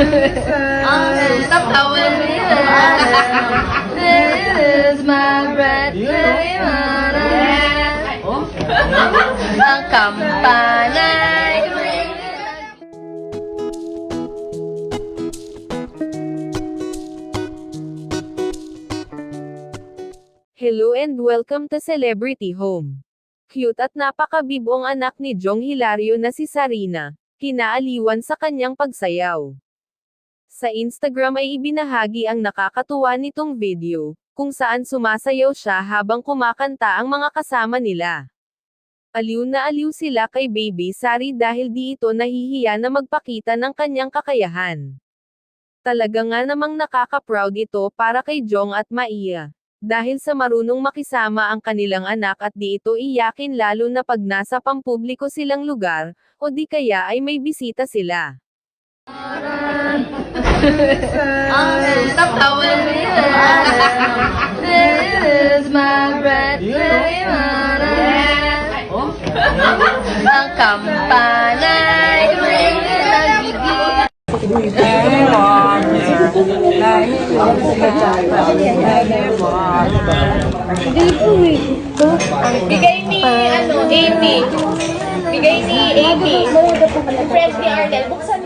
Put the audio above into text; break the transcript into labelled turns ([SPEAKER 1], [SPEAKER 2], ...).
[SPEAKER 1] Ang tapawa This is my breath. Ang kampanay
[SPEAKER 2] Hello and welcome to Celebrity Home. Cute at napakabibong anak ni Jong Hilario na si Sarina, kinaaliwan sa kanyang pagsayaw. Sa Instagram ay ibinahagi ang nakakatuwa nitong video, kung saan sumasayaw siya habang kumakanta ang mga kasama nila. Aliw na aliw sila kay Baby Sari dahil di ito nahihiya na magpakita ng kanyang kakayahan. Talaga nga namang nakaka-proud ito para kay Jong at Maia. Dahil sa marunong makisama ang kanilang anak at di ito iyakin lalo na pag nasa pampubliko silang lugar, o di kaya ay may bisita sila.
[SPEAKER 1] Ang tapawa This is my breath Ang kampanay
[SPEAKER 3] Bigay ni, ano, 80. Bigay ni 80. Friend ni Arnel. Buksan